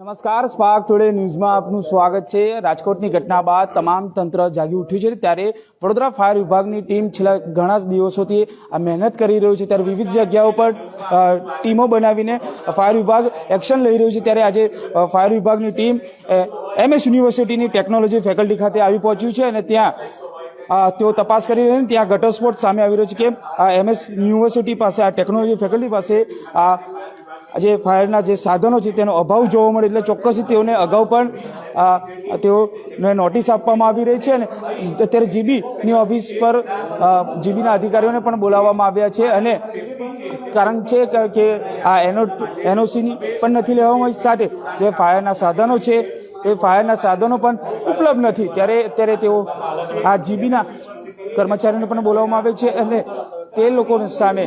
નમસ્કાર spark today ન્યૂઝમાં આપનું સ્વાગત છે. રાજકોટની ઘટના બાદ તમામ તંત્ર જાગી ઉઠ્યું છે ત્યારે વડોદરા ફાયર વિભાગની ટીમ છેલ્લા ઘણા દિવસોથી આ મહેનત કરી રહ્યું છે. ત્યારે વિવિધ જગ્યાઓ પર ટીમો બનાવીને ફાયર વિભાગ એક્શન લઈ રહ્યું છે. ત્યારે આજે ફાયર વિભાગની ટીમ એમએસ યુનિવર્સિટીની ટેકનોલોજી ફેકલ્ટી ખાતે આવી પહોંચ્યું છે અને ત્યાં તેઓ તપાસ કરી રહ્યા છે. ત્યાં ઘટસ્ફોટ સામે આવી રહ્યો છે કે આ એમએસ યુનિવર્સિટી પાસે, આ ટેકનોલોજી ફેકલ્ટી પાસે આ જે ફાયરના જે સાધનો છે તેનો અભાવ જોવા મળે એટલે ચોક્કસથી તેઓને અગાઉ પણ તેઓને નોટિસ આપવામાં આવી રહી છે અને અત્યારે જીબીની ઓફિસ પર જીબીના અધિકારીઓને પણ બોલાવવામાં આવ્યા છે અને કારણ છે કે- આ એનો એનઓસીની પણ નથી લેવામાં સાથે જે ફાયરના સાધનો છે, એ ફાયરના સાધનો પણ ઉપલબ્ધ નથી. ત્યારે અત્યારે તેઓ આ જીબીના કર્મચારીઓને પણ બોલાવવામાં આવે છે અને તે લોકોની સામે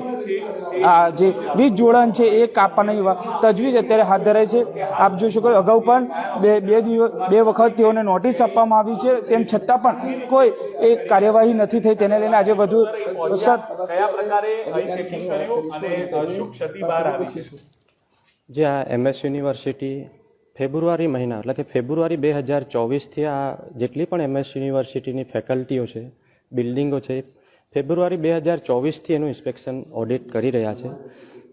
જે વીજ જોડાણ છે એ કાપવાની તજવીજ અત્યારે હાથ ધરાય છે. આપ જોઈ શકો અગાઉ પણ બે બે દિવસ બે વખત તેઓને નોટિસ આપવામાં આવી છે. તેમ છતાં પણ કોઈ એ કાર્યવાહી નથી થઈ. તેને લઈને આજે વધુ જે આ એમએસ યુનિવર્સિટી ફેબ્રુઆરી મહિના એટલે કે ફેબ્રુઆરી બે હજાર ચોવીસથી આ જેટલી પણ એમએસ યુનિવર્સિટીની ફેકલ્ટીઓ છે બિલ્ડિંગો છે ફેબ્રુઆરી બે હજાર ચોવીસથી એનું ઇન્સ્પેક્શન ઓડિટ કરી રહ્યા છે.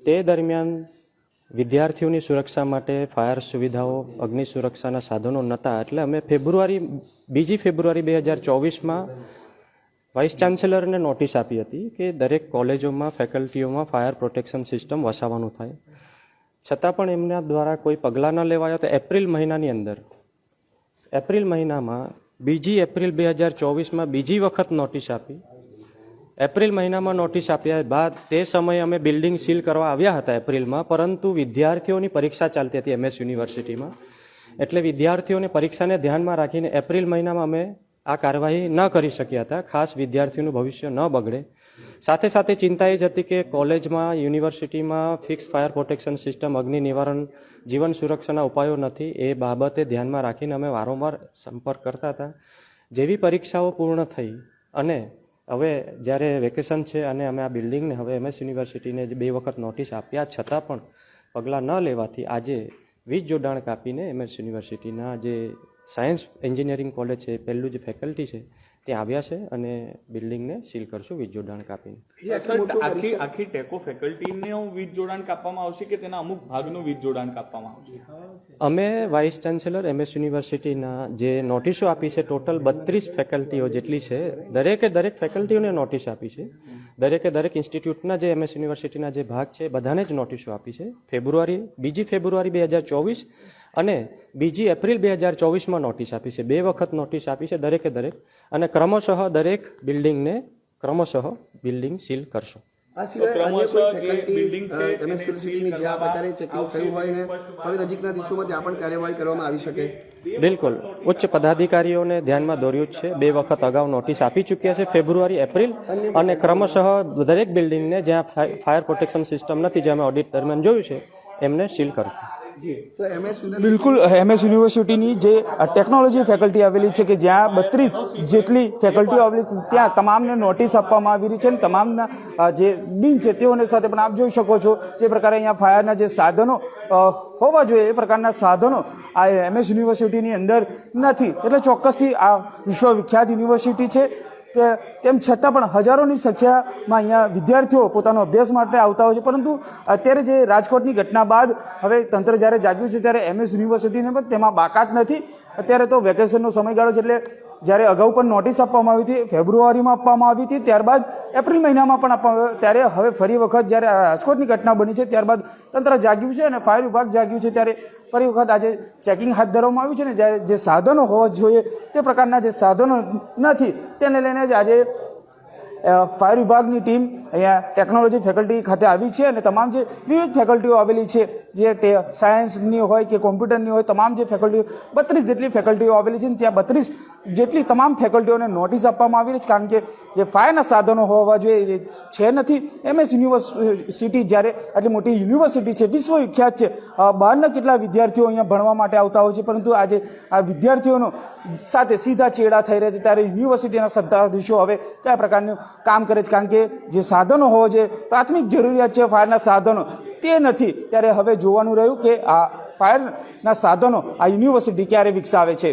તે દરમિયાન વિદ્યાર્થીઓની સુરક્ષા માટે ફાયર સુવિધાઓ, અગ્નિ સુરક્ષાના સાધનો નહોતા. એટલે અમે ફેબ્રુઆરી, બીજી ફેબ્રુઆરી બે હજાર ચોવીસમાં વાઇસ ચાન્સેલરને નોટિસ આપી હતી કે દરેક કોલેજોમાં, ફેકલ્ટીઓમાં ફાયર પ્રોટેક્શન સિસ્ટમ વસાવવાનું થાય. છતાં પણ એમના દ્વારા કોઈ પગલાં ન લેવાયો તો એપ્રિલ મહિનાની અંદર, એપ્રિલ મહિનામાં, બીજી એપ્રિલ બે હજાર ચોવીસમાં બીજી વખત નોટિસ આપી એપ્રિલ મહિનામાં નોટિસ આપ્યા બાદ તે સમયે અમે બિલ્ડિંગ સીલ કરવા આવ્યા હતા એપ્રિલમાં, પરંતુ વિદ્યાર્થીઓની પરીક્ષા ચાલતી હતી એમએસ યુનિવર્સિટીમાં. એટલે વિદ્યાર્થીઓની પરીક્ષાને ધ્યાનમાં રાખીને એપ્રિલ મહિનામાં અમે આ કાર્યવાહી ન કરી શક્યા હતા, ખાસ વિદ્યાર્થીઓનું ભવિષ્ય ન બગડે. સાથે સાથે ચિંતા એ જ હતી કે કોલેજમાં, યુનિવર્સિટીમાં ફિક્સ ફાયર પ્રોટેક્શન સિસ્ટમ, અગ્નિ નિવારણ, જીવન સુરક્ષાના ઉપાયો નથી, એ બાબતે ધ્યાનમાં રાખીને અમે વારંવાર સંપર્ક કરતા હતા. જેવી પરીક્ષાઓ પૂર્ણ થઈ અને હવે જ્યારે વેકેશન છે અને અમે આ બિલ્ડિંગને હવે એમએસ યુનિવર્સિટીને બે વખત નોટિસ આપ્યા, છતાં પણ પગલાં ન લેવાથી આજે વીજ જોડાણ કાપીને એમએસ યુનિવર્સિટીના જે સાયન્સ એન્જિનિયરિંગ કોલેજ છે, પહેલું જે ફેકલ્ટી છે ત્યાં આવ્યા છે અને બિલ્ડિંગને સીલ કરશું વીજ જોડાણ કાપીને. આખી આખી ટેકો ફેકલ્ટીને વીજ જોડાણ કાપવામાં આવશે કે તેના અમુક ભાગનું વીજ જોડાણ કાપવામાં આવશે? અમે વાઇસ ચાન્સેલર એમએસ યુનિવર્સિટીના જે નોટિસો આપી છે ટોટલ બત્રીસ ફેકલ્ટીઓ જેટલી છે દરેકે દરેક ફેકલ્ટીઓને નોટિસ આપી છે. દરેકે દરેક ઇન્સ્ટિટ્યૂટના જે એમએસ યુનિવર્સિટીના જે ભાગ છે બધાને જ નોટિસો આપી છે. ફેબ્રુઆરી બીજી ફેબ્રુઆરી બે હજાર ચોવીસ અને બીજી એપ્રિલ બે હજાર ચોવીસમાં નોટિસ આપી છે. બે વખત નોટિસ આપી છે દરેકે દરેક. અને ક્રમશઃ દરેક બિલ્ડિંગને ક્રમશઃ બિલ્ડિંગ સીલ કરશો. આ સિવાય અન્ય કોઈ બિલ્ડિંગ છે અ, MS એને યુનિવર્સિટીની જે આ પ્રકારે ચેકિંગ થયું હોય ને હવે નજીકના દિવસોમાં ત્યાં પણ કાર્યવાહી કરવામાં આવી શકે. બિલકુલ. ઉચ્ચ પદાધિકારીઓને ધ્યાનમાં દોર્યું જ છે. બે વખત અગાઉ નોટિસ આપી ચૂક્યા છે ફેબ્રુઆરી એપ્રિલ. અને ક્રમશઃ દરેક બિલ્ડિંગને જ્યાં ફાયર પ્રોટેક્શન સિસ્ટમ નથી જે અમે ઓડિટ દરમિયાન જોયું છે એમને સીલ કરશું. બિલકુલ એમએસ યુનિવર્સિટીની જે ટેકનોલોજી ફેકલ્ટી આવેલી છે કે જ્યાં બત્રીસ જેટલી ફેકલ્ટીઓ આવેલી છે ત્યાં તમામને નોટિસ આપવામાં આવી રહી છે અને તમામના જે ડીન છે તેઓને સાથે પણ આપ જોઈ શકો છો જે પ્રકારે અહીંયા ફાયરના જે સાધનો હોવા જોઈએ એ પ્રકારના સાધનો આ એમએસ યુનિવર્સિટીની અંદર નથી. એટલે ચોક્કસથી આ વિશ્વવિખ્યાત યુનિવર્સિટી છે. તે તેમ છતાં પણ હજારોની સંખ્યામાં અહીંયા વિદ્યાર્થીઓ પોતાનો અભ્યાસ માટે આવતા હોય છે. પરંતુ અત્યારે જે રાજકોટની ઘટના બાદ હવે તંત્ર જ્યારે જાગ્યું છે, ત્યારે એમએસ યુનિવર્સિટીને પણ તેમાં બાકાત નથી. અત્યારે તો વેકેશનનો સમયગાળો છે એટલે જ્યારે અગાઉ પણ નોટિસ આપવામાં આવી હતી, ફેબ્રુઆરીમાં આપવામાં આવી હતી, ત્યારબાદ એપ્રિલ મહિનામાં પણ આપવામાં આવ્યો. ત્યારે હવે ફરી વખત જ્યારે રાજકોટની ઘટના બની છે, ત્યારબાદ તંત્ર જાગ્યું છે અને ફાયર વિભાગ જાગ્યું છે, ત્યારે ફરી વખત આજે ચેકિંગ હાથ ધરવામાં આવ્યું છે ને જ્યારે જે સાધનો હોવા જોઈએ, તે પ્રકારના જે સાધનો નથી, તેને લઈને જ આજે ફાયર વિભાગની ટીમ અહીંયા ટેકનોલોજી ફેકલ્ટી ખાતે આવી છે અને તમામ જે વિવિધ ફેકલ્ટીઓ આવેલી છે, જે સાયન્સની હોય કે કોમ્પ્યુટરની હોય, તમામ જે ફેકલ્ટીઓ, બત્રીસ જેટલી ફેકલ્ટીઓ આવેલી છે ત્યાં બત્રીસ જેટલી તમામ ફેકલ્ટીઓને નોટિસ આપવામાં આવી રહી છે, કારણ કે જે ફાયરના સાધનો હોવા જોઈએ છે નથી. એમએસ યુનિવર્સિટી જ્યારે આટલી મોટી યુનિવર્સિટી છે વિશ્વ વિખ્યાત છે બહારના કેટલા વિદ્યાર્થીઓ અહીંયા ભણવા માટે આવતા હોય છે, પરંતુ આજે આ વિદ્યાર્થીઓનો સાથે સીધા ચેડા થઈ રહ્યા છે, ત્યારે યુનિવર્સિટીના સત્તાધીશો હવે કયા પ્રકારનું કામ કરે છે, કારણ કે જે સાધનો હોવા જોઈએ, પ્રાથમિક જરૂરિયાત છે ફાયરના સાધનો, તે નથી. ત્યારે હવે જોવાનું રહ્યું કે આ ફાયરના સાધનો આ યુનિવર્સિટી ક્યારે વિકસાવે છે.